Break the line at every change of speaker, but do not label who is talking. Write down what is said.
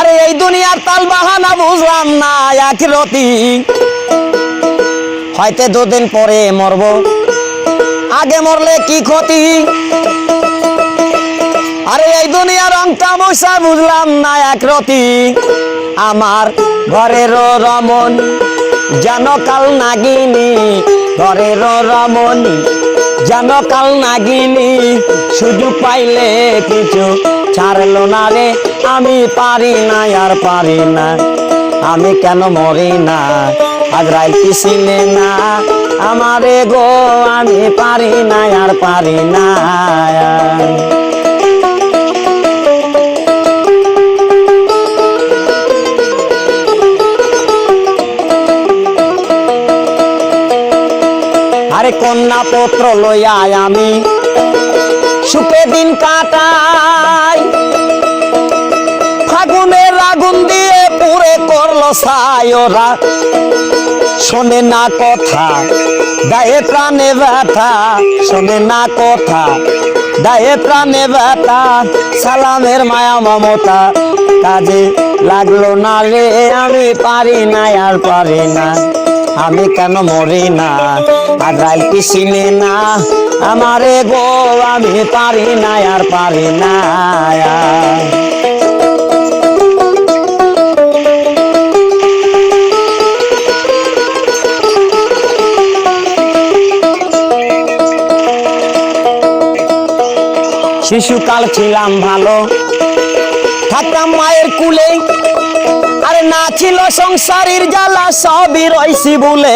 আরে এই দুনিয়ার তাল বাহানা বুঝলাম না একরতি হয়তো দুদিন পরে মরব। আগে মরলে কি ক্ষতি? আরে এই দুনিয়ার অঙ্কা মশা বুঝলাম না একরতি আমার ঘরের রমন যেন কাল নাগিনী। ঘরের রমণী, যেন কাল নাগিনী। সুযোগ পাইলে কিছু ছাড়লো না রে, আমি পারি না, আর পারি না। আমি কেন মরি না? আজরাইল কি চিনে না আমারে গো আমি পারি না, আর পারি না। আরে কন্যা পত্র লইয়া আমি সুখে দিন কাটাই। ফাগুনের আগুন দিয়ে পুরে করল সায়রা শোনে না কথা, দায়ে প্রাণে ব্যথা। শোনে না কথা, দায়ে প্রাণে ব্যথা। সালামের মায়া, মমতা, কাজে লাগল না রে, আমি পারি না আর পারি না। আমি কেন মরি না? আজরাইল কি চিনে না? আমারে গো, আমি পারি না, আর পারি না। শিশুকাল ছিলাম ভালো। থাকতাম মায়ের কুলে আরে না ছিল সংসারের জ্বালা সবই রইছি বলে।